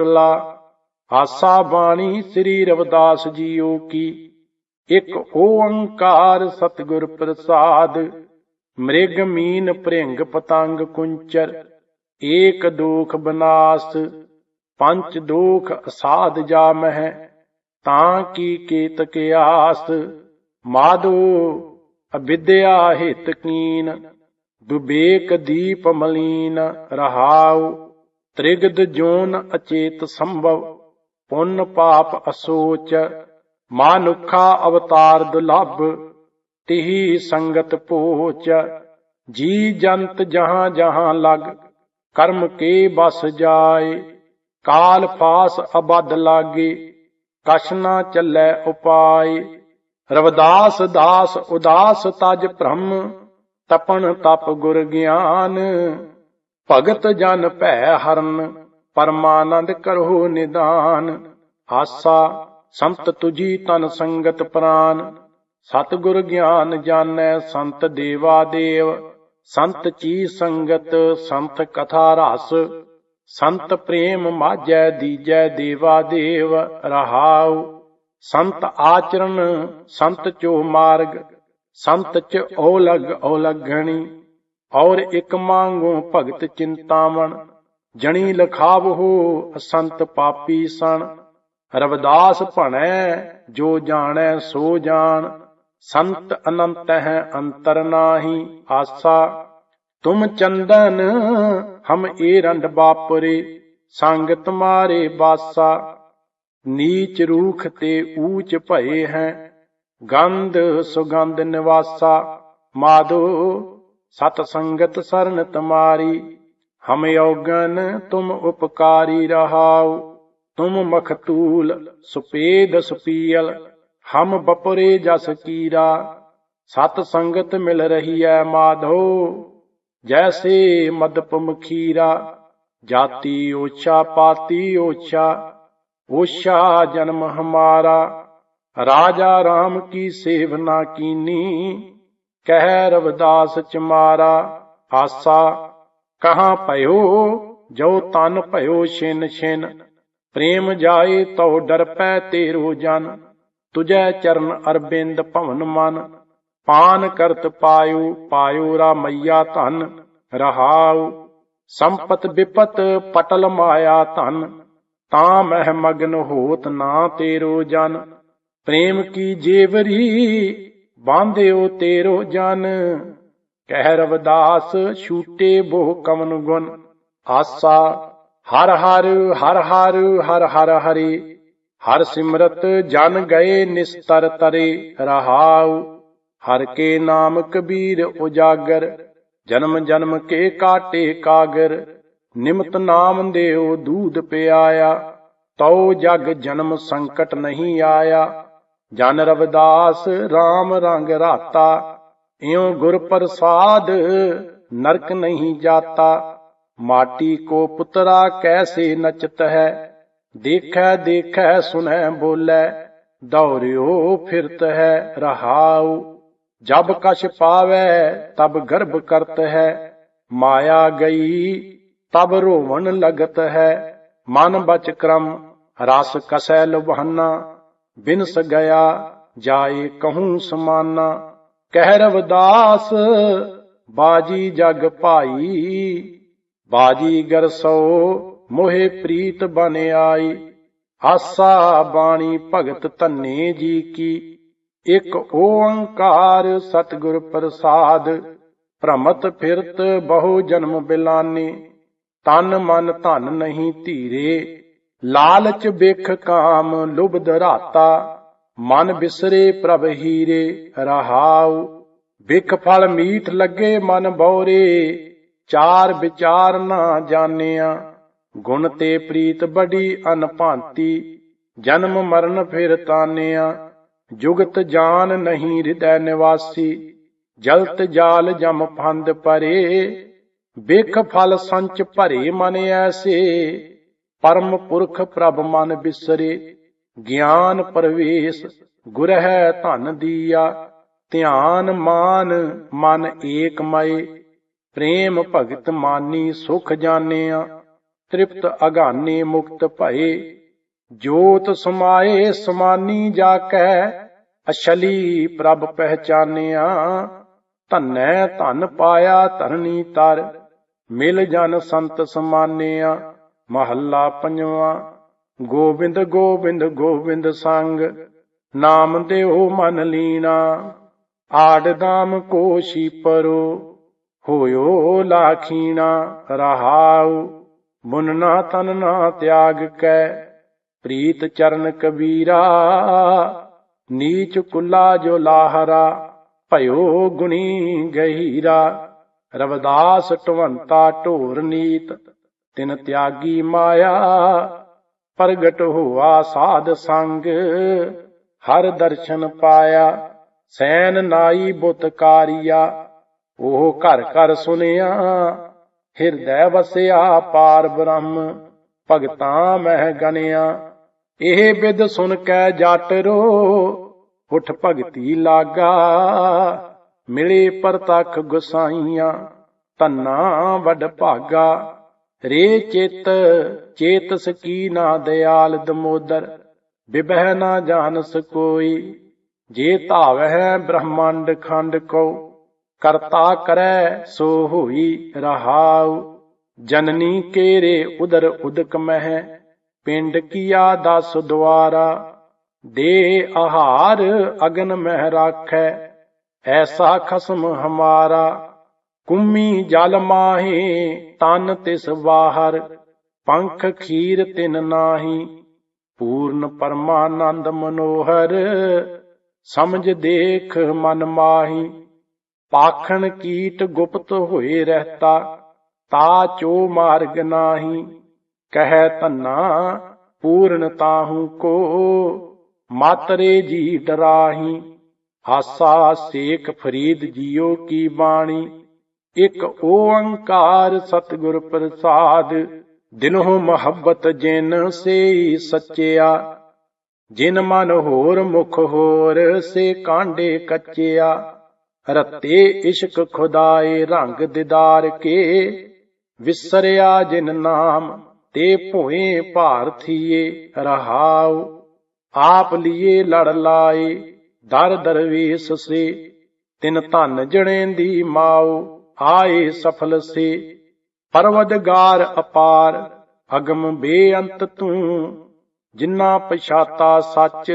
ਏਕਲਾ ਆਸਾ ਬਾਣੀ ਸ੍ਰੀ ਰਵਿਦਾਸ ਜੀਓ ਕੀ। ਇੱਕ ਓੰਕਾਰ ਸਤਿਗੁਰ ਪ੍ਰਸਾਦ। ਮ੍ਰਿਗ ਮੀਨ ਭ੍ਰਿੰਗ ਪਤੰਗ ਕੁੰਚਰ। ਏਕ ਦੋਖ ਬਨਾਸ। ਪੰਚ ਦੋਖ ਅਸਾਧ ਜਾ ਮਹਿ। ਤਾਂ ਕੀ ਕੇਤਕ ਆਸ ਮਾਧੋ ਅਵਿਦਿਆ ਹਿਤ ਕੀਨ। ਦੁਬੇਕ ਦੀਪ ਮਲੀਨ ਰਹਾਉ। ਤ੍ਰਿਗਦ ਜੋਨ ਅਚੇਤ ਸੰਭਵ, ਪੁੰਨ ਪਾਪ ਅਸੋਚ, ਮਾਨੁਖਾ ਅਵਤਾਰ ਦੁਲਭ ਤਿਹੀ ਸੰਗਤ ਪੋਚ, ਜੀ ਜੰਤ ਜਹਾਂ ਜਹਾਂ ਲਗ, ਕਰਮ ਕੇ ਬਸ ਜਾਏ, ਕਾਲ ਫਾਸ ਅਬਦ ਲਾਗੇ, ਕਛ ਨਾ ਚੱਲੈ ਉਪਾਏ, ਰਵਦਾਸ ਦਾਸ ਉਦਾਸ ਤਜ ਭ੍ਰਮ ਤਪਨ ਤਪ ਗੁਰ ਗਿਆਨ ਭਗਤ ਜਨ ਭੈ ਹਰਨ, ਪਰਮਾਨੰਦ ਕਰੋ ਨਿਦਾਨ। ਆਸਾ ਸੰਤ ਤੁਜੀ ਤਨ ਸੰਗਤ ਪ੍ਰਾਨ। ਸਤਿਗੁਰ ਗਿਆਨ ਜਾਣੈ ਸੰਤ ਦੇਵਾ ਦੇਵ। ਸੰਤ ਚੀ ਸੰਗਤ, ਸੰਤ ਕਥਾ ਰਸ। ਸੰਤ ਪ੍ਰੇਮ ਮਾਜੈ ਦੀਜੈ ਦੇਵਾ ਦੇਵ, ਰਹਾਉ। ਸੰਤ ਆਚਰਣ, ਸੰਤ ਚੋ ਮਾਰਗ। ਸੰਤ ਚ ਔਲਗ ਔਲਗਣੀ ਔਰ ਇਕ ਮੰਗੋ ਭਗਤ ਚਿੰਤਾਵਣ, ਜਣੀ ਲਖਾਵਹੋ ਅਸੰਤ ਪਾਪੀ ਸਣ। ਰਵਦਾਸ ਭਣੈ, ਜੋ ਜਾਣੈ ਸੋ ਜਾਣ। ਸੰਤ ਅਨੰਤ ਹੈ ਅੰਤਰ ਨਾਹੀ ਆਸਾ। ਤੁਮ ਚੰਦਨ, ਹਮ ਏ ਰੰਡ ਬਾਪਰੇ ਸੰਗ ਤੁਮਾਰੇ ਬਾਸਾ। ਨੀਚ ਰੂਖ ਤੇ ਊਚ ਭਏ ਹੈ, ਗੰਧ ਸੁਗੰਧ ਨਿਵਾਸਾ। ਮਾਧੋ ਸਤ ਸੰਗਤ ਸਰਨ ਤੁਮਾਰੀ, ਹਮ ਯੋਗਨ ਤੁਮ ਉਪਕਾਰੀ ਰਹਾਉ, ਤੁਮ ਮਖਤੂਲ ਸੁਪੇਦ ਸੁਪੀਲ ਹਮ ਬਪਰੇ ਜਸ ਕੀਰਾ, ਸਤ ਸੰਗਤ ਮਿਲ ਰਹੀ ਐ ਮਾਧੋ, ਜੈਸੇ ਮਦਪ ਮਖੀਰਾ ਜਾਤੀ ਓਛਾ ਪਾਤੀ ਓਛਾ ਓਛਾ ਜਨਮ ਹਮਾਰਾ, ਰਾਜਾ RAM ਕੀ ਸੇਵਨਾ ਕੀਨੀ ਕਹਿ ਰਵਦਾਸ ਚਮਾਰਾ ਆਸਾ ਕਹਾਂ ਭਇਓ, ਜੋ ਤਨ ਭਇਓ ਛਿਨ ਛਿਨ, ਪ੍ਰੇਮ ਜਾਏ ਤਉ ਡਰ ਪੈ ਤੇਰੋ ਜਨ, ਤੁਜੈ ਚਰਨ ਅਰਬਿੰਦ ਭਵਨ ਮਨ, ਪਾਨ ਕਰਤ ਪਾਇਓ ਪਾਇਓ ਰਾ ਧਨ, ਰਹਾਉ, ਸੰਪਤ ਵਿਪਤ ਪਟਲ ਮਾਇਆ ਧਨ, ਤਾਂ ਮਹਿ ਮਗਨ ਹੋਤ ਨਾ ਤੇਰੋ ਜਨ, ਪ੍ਰੇਮ ਕੀ ਜੇਵਰੀ ਬਾਂਧਿਓ ਤੇਰੋ ਜਨ ਕਹਿ ਰਵਦਾਸ ਛੂਟੇ ਬੋਹ ਕਮਨ ਗੁਣ। ਆਸਾ, ਹਰ ਹਰ ਹਰ ਹਰ ਹਰ ਹਰ ਹਰੀ, ਹਰ ਸਿਮਰਤ ਜਨ ਗਏ ਨਿਸਤਰ ਤਰੇ, ਰਹਾਉ, ਹਰ ਕੇ ਨਾਮ ਕਬੀਰ ਉਜਾਗਰ, ਜਨਮ ਜਨਮ ਕੇ ਕਾਟੇ ਕਾਗਰ, ਨਿਮਤ ਨਾਮ ਦੇਉ ਦੂਧ ਪਿਆਇਆ, ਤਉ ਜਗ ਜਨਮ ਸੰਕਟ ਨਹੀਂ ਆਇਆ। ਜਨ ਰਵਦਾਸ RAM ਰੰਗ ਰਾਤਾ, ਇਉ ਗੁਰ ਪ੍ਰਸਾਦ ਨਰਕ ਨਹੀਂ ਜਾਤਾ। ਮਾਟੀ ਕੋ ਪੁੱਤਰਾ ਕੈਸੇ ਨਚਤ ਹੈ? ਦੇਖੈ ਦੇਖੈ ਸੁਨੈ ਬੋਲੇ, ਦੌਰਿਓ ਫਿਰਤ ਹੈ, ਰਹਾਉ। ਜਬ ਕਛ ਪਾਵੈ, ਤਬ ਗਰਭ ਕਰਤ ਹੈ। ਮਾਇਆ ਗਈ, ਤਬ ਰੋਵਣ ਲਗਤ ਹੈ। ਮਨ ਬਚ ਕਰਮ, ਰਸ ਕਸੈ ਲੁਭਾਨਾ। ਬਿਨਸ ਗਿਆ ਜਾਏ ਕਹੂੰ ਸਮਾਨਾ, ਕਹਿ ਰਵਦਾਸ, ਬਾਜੀ ਜਗ ਭਾਈ, ਬਾਜੀ ਗਰਸੋ ਮੋਹਿ ਪ੍ਰੀਤ ਬਨ ਆਈ, ਆਸਾ ਬਾਣੀ ਭਗਤ ਧੰਨੇ ਜੀ ਕੀ, ਇਕ ਓੰਕਾਰ ਸਤਿਗੁਰ ਪ੍ਰਸਾਦ, ਭ੍ਰਮਤ ਫਿਰਤ ਬਹੁ ਜਨਮ ਬਿਲਾਨੀ, ਤਨ ਮਨ ਧਨ ਨਹੀਂ ਧੀਰੇ ਲਾਲਚ ਬਿਖ ਕਾਮ ਲੁਭ ਰਾਤਾ, ਮਨ ਬਿਸਰੇ ਪ੍ਰਭ ਹੀਰੇ ਰਹਾਉ। ਬਿਖ ਫਲ ਮੀਠ ਲੱਗੇ ਮਨ ਬੌਰੇ, ਚਾਰ ਵਿਚਾਰ ਨਾ ਜਾਣਿਆ। ਗੁਣ ਤੇ ਪ੍ਰੀਤ ਬੜੀ ਅਨਭਾਂਤੀ, ਜਨਮ ਮਰਨ ਫਿਰ ਤਾਨਿਆ ਜੁਗਤ ਜਾਨ ਨਹੀਂ ਹਿਰਦੈ ਨਿਵਾਸੀ, ਜਲਤ ਜਾਲ ਜਮ ਫੰਦ ਪਰੇ। ਬਿਖ ਫਲ ਸੰਚ ਭਰੇ ਮਨ ਐਸੇ ਪਰਮ ਪੁਰਖ ਪ੍ਰਭ ਮਨ ਬਿਸਰੇ, ਗਿਆਨ ਪਰਵੇਸ਼, ਗੁਰ ਹੈ ਧਨ ਦੀਆ, ਧਿਆਨ ਮਾਨ, ਮਨ ਏਕ ਮਏ ਪ੍ਰੇਮ ਭਗਤ ਮਾਨੀ ਸੁਖ ਜਾਣਿਆ, ਤ੍ਰਿਪਤ ਅਗਾਨੇ ਮੁਕਤ ਭਏ, ਜੋਤ ਸਮਾਏ ਸਮਾਨੀ ਜਾ ਕੈ ਅਛਲੀ ਪ੍ਰਭ ਪਹਿਚਾਨਿਆ, ਧਨੈ ਧਨ ਪਾਇਆ ਧਰਨੀ ਤਰ, ਮਿਲ ਜਨ ਸੰਤ ਸਮਾਨਿਆ ਮਹੱਲਾ ਪੰਜਵਾ, ਗੋਬਿੰਦ ਗੋਬਿੰਦ ਗੋਬਿੰਦ ਸੰਗ, ਨਾਮ ਦਿਓ ਮਨ ਲੀਣਾ ਆੜ ਦਾਮ ਕੋਸ਼ੀ ਹੋਇਓ ਲਾਖੀਣਾ ਰਹਾਉ ਮੁਨਨਾ ਤਨ ਨਾ ਤਿਆਗ ਕੈ, ਪ੍ਰੀਤ ਚਰਨ ਕਬੀਰਾ, ਨੀਚ ਕੁੱਲਾ ਜੋ ਲਾਹਰਾ, ਭਇਓ ਗੁਣੀ ਗਹੀਰਾ, ਰਵਦਾਸ ਟਵੰਤਾ ਢੋਰ ਨੀਤ ਤਿਨ ਤਿਆਗੀ ਮਾਇਆ, ਪ੍ਰਗਟ ਹੋਆ ਸਾਧ ਸੰਗ। ਹਰ ਦਰਸ਼ਨ ਪਾਇਆ, ਸੈਨ ਨਾਈ ਬੁੱਤ ਕਾਰੀਆ। ਉਹ ਘਰ ਘਰ ਸੁਨਿਆ ਹਿਰਦੈ ਵਸਿਆ ਪਾਰ ਬ੍ਰਹਮ। ਭਗਤਾਂ ਮਹਿ ਗਨਿਆ ਇਹ ਬਿਦ ਸੁਨ ਕੈ ਜਟ ਰੋ। ਉਠ ਭਗਤੀ ਲਾਗਾ, ਮਿਲੇ ਪਰਤਖ ਗੁਸਾਈਆਂ। ਤੰਨਾ ਵੱਡ ਭਾਗਾ। ਰੇ ਚਿਤ, ਚੇਤਸ ਕੀ ਨਾ ਦਿਆਲ ਦਮੋਦਰ, ਬਿਬਹਿ ਨਾ ਜਾਣਸ ਕੋਈ, ਜੇ ਧਾਵਹਿ ਬ੍ਰਹਮੰਡ ਖੰਡ ਕੋ ਕਰਤਾ ਕਰੈ ਸੋ ਹੋਈ ਰਹਾਉ, ਜਨਨੀ ਕੇਰੇ ਉਦਰ ਉਦਕ ਮਹਿ, ਪਿੰਡ ਕੀਆ ਦਸ ਦੁਆਰਾ, ਦੇ ਆਹਾਰ ਅਗਨ ਮਹਿ ਰਾਖੈ, ਐਸਾ ਖਸਮ ਹਮਾਰਾ ਕੁੰਮੀ ਜਲ ਮਾਹੇ, ਤਨ ਤਿਸ ਬਾਹਰ ਪੰਖ ਖੀਰ ਤਿਨ ਨਾਹੀ, ਪੂਰਨ ਪਰਮਾਨੰਦ ਮਨੋਹਰ, ਸਮਝ ਦੇਖ ਮਨ ਮਾਹੀ, ਪਾਖਣ ਕੀਟ ਗੁਪਤ ਹੋਏ ਰਹਤਾ, ਤਾ ਚੋ ਮਾਰਗ ਨਾਹੀ, ਕਹਿ ਤੰਨਾ ਪੂਰਨ ਤਾਹੂ ਕੋ, ਮਾਤਰੇ ਜੀ ਡਰਾਹੀ, ਹਾਸਾ ਸੇਖ ਫਰੀਦ ਜੀਓ ਕੀ ਬਾਣੀ। ਇਕ ਓੰਕਾਰ ਸਤਿਗੁਰ ਪ੍ਰਸਾਦ, ਦਿਨੋਂ ਮੁਹੱਬਤ ਜਿਨ ਸੇ ਸੱਚਿਆ, ਜਿਨ ਮਨ ਹੋਰ ਮੁਖ ਹੋਰ ਸੇ ਕਾਂਡੇ ਕੱਚਿਆ, ਰਤੇ ਇਸ਼ਕ ਖੁਦਾਏ ਰੰਗ ਦਿਦਾਰ ਕੇ, ਵਿਸਰਿਆ ਜਿਨ ਨਾਮ ਤੇ ਭੋਏ ਭਾਰਥੀਏ ਰਹਾਉ, ਆਪ ਲਿਏ ਲੜ ਲਾਏ, ਦਰ ਦਰਵੇਸ ਸੇ, ਤਿਨ ਧਨ ਜਣੇ ਦੀ ਮਾਉ ਆਏ ਸਫਲ ਸੇ, ਪਰਵਦਗਾਰ ਅਪਾਰ, ਅਗਮ ਬੇਅੰਤ ਤੂੰ, ਜਿੰਨਾ ਪਛਾਤਾ ਸੱਚ,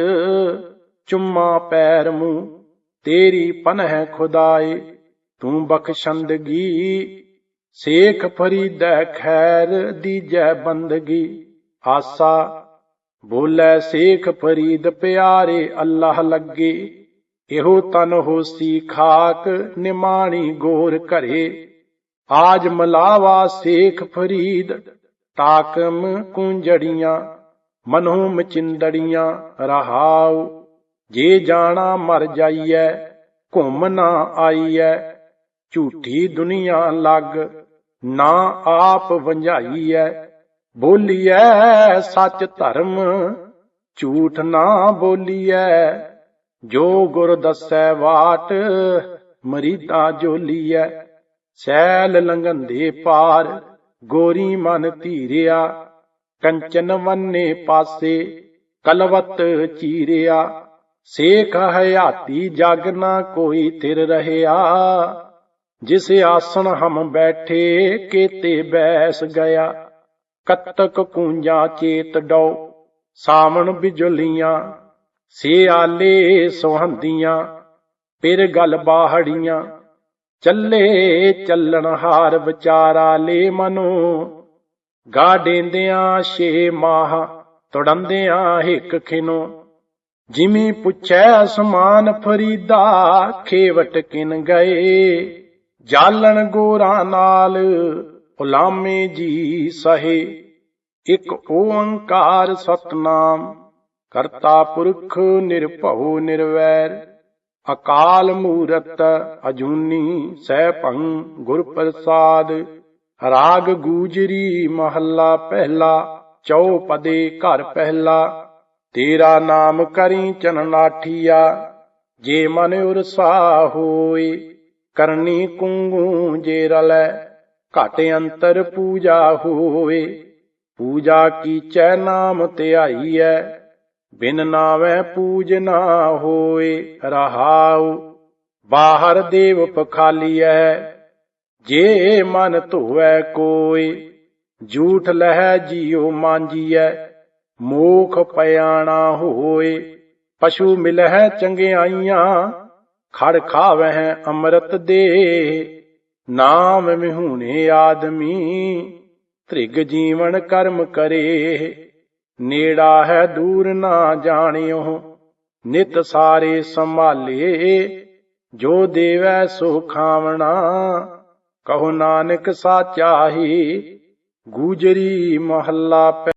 ਚੁੰਮਾ ਪੈਰ ਮੂੰ, ਤੇਰੀ ਪਨਹ ਖੁਦਾਏ, ਤੂੰ ਬਖਸ਼ੰਦਗੀ, ਸੇਖ ਫਰੀਦੈ ਖੈਰ ਦੀਜੈ ਬੰਦਗੀ, ਆਸਾ, ਬੋਲੇ ਸੇਖ ਫਰੀਦ ਪਿਆਰੇ ਅੱਲਾਹ ਲੱਗੇ। ਇਹੋ ਤਨ ਹੋਸੀ ਖਾਕ, ਨਿਮਾਣੀ ਗੋਰ ਘਰੇ। ਆਜ ਮਲਾਵਾ ਸੇਖ ਫਰੀਦ, ਤਾਕਮ ਕੁੰਜੜੀਆਂ ਮਨੋਂ ਮਚਿੰਦੜੀਆਂ ਰਹਾਉ। ਜੇ ਜਾਣਾ ਮਰ ਜਾਈਐ, ਘੁੰਮ ਨਾ ਆਈਐ, ਝੂਠੀ ਦੁਨੀਆ ਲੱਗ ਨਾ ਆਪ ਵੰਝਾਈਐ। ਬੋਲੀਐ ਸੱਚ ਧਰਮ, ਝੂਠ ਨਾ ਬੋਲੀਐ ਜੋ ਗੁਰ ਦੱਸੈ ਵਾਟ ਮਰੀਦਾ ਜੋਲੀਐ ਸੈਲ ਲੰਘੰਦੇ ਪਾਰ, ਗੋਰੀ ਮਨ ਧੀਰਿਆ, ਕੰਚਨ ਵੰਨੇ ਪਾਸੇ, ਕਲਵਤ ਚੀਰਿਆ, ਸੇਖ ਹਯਾਤੀ ਜਗ ਨਾ ਕੋਈ ਤਿਰ ਰਹਿਆ। ਜਿਸ ਆਸਣ ਹਮ ਬੈਠੇ, ਕੇਤੇ ਬੈਸ ਗਿਆ। ਕਤਕ ਕੂੰਜਾਂ ਚੇਤ ਡੋ ਸਾਵਣ ਬਿਜਲੀਆਂ ਸੇ ਆਲੇ ਸੁਹੰਦੀਆਂ ਪਿਰ ਗਲ ਬਾਹੜੀਆਂ, ਚੱਲੇ ਚੱਲਣ ਹਾਰ ਵਿਚਾਰਾ ਲੈ ਮਨੋ। ਗਾ ਡੇਂਦਿਆਂ ਛੇ ਮਾਹ, ਤੜੰਦਿਆਂ ਹਿੱਕ ਖਿਨੋ। ਜਿਮੀ ਪੁੱਛੈ ਅਸਮਾਨ ਫਰੀਦਾ, ਖੇਵਟ ਕਿਨ ਗਏ। ਜਾਲਣ ਗੋਰਾ ਨਾਲ ਉਲਾਮੇ ਜੀ ਸਹੇ, ਇਕ ਓੰਕਾਰ ਸਤਨਾਮ। ਕਰਤਾ ਪੁਰਖ ਨਿਰਭਉ ਨਿਰਵੈਰ, ਅਕਾਲ ਮੂਰਤ ਅਜੂਨੀ ਸਹਿ ਭੰ ਗੁਰ ਪ੍ਰਸਾਦ ਰਾਗ ਗੂਜਰੀ ਮਹੱਲਾ ਪਹਿਲਾ ਚੌਪਦੇ ਘਰ ਪਹਿਲਾ, ਤੇਰਾ ਨਾਮ ਕਰੀ ਚਨਨਾਠੀਆ ਜੇ ਮਨ ਉਰਸਾ ਹੋਏ, ਕਰਨੀ ਕੁੰਗੂ ਜੇ ਰਲੈ, ਘਟ ਅੰਤਰ ਪੂਜਾ ਹੋਏ, ਪੂਜਾ ਕੀਚੈ ਨਾਮ ਧਿਆਈਐ ਬਿਨ ਨਾਵੇਂ ਪੂਜ ਨਾ ਹੋਏ ਰਹਾਉ, ਬਾਹਰ ਦੇਵ ਪਖਾਲੀਐ, ਜੇ ਮਨ ਧੋਵੈ ਕੋਈ ਝੂਠ ਲਹਿ ਜੀਉ ਮਾਂਜੀਐ, ਮੋਖ ਪਿਆਣਾ ਹੋਏ, ਪਸ਼ੂ ਮਿਲਹਿ ਚੰਗਿਆਈਆਂ, ਖੜ ਖਾਵਹਿ ਅੰਮ੍ਰਿਤ ਦੇ, ਨਾਮ ਮਿਹੂਣੇ ਆਦਮੀ, ਤ੍ਰਿਗ ਜੀਵਨ ਕਰਮ ਕਰੇ। ਨੇੜਾ ਹੈ ਦੂਰ ਨਾ ਜਾਣਿਓ, ਨਿਤ ਸਾਰੇ ਸੰਭਾਲੇ, ਜੋ ਦੇਵੈ ਸੋ ਖਾਵਣਾ। ਕਹੋ ਨਾਨਕ ਸਾਚਾਹੀ ਗੂਜਰੀ ਮਹੱਲਾ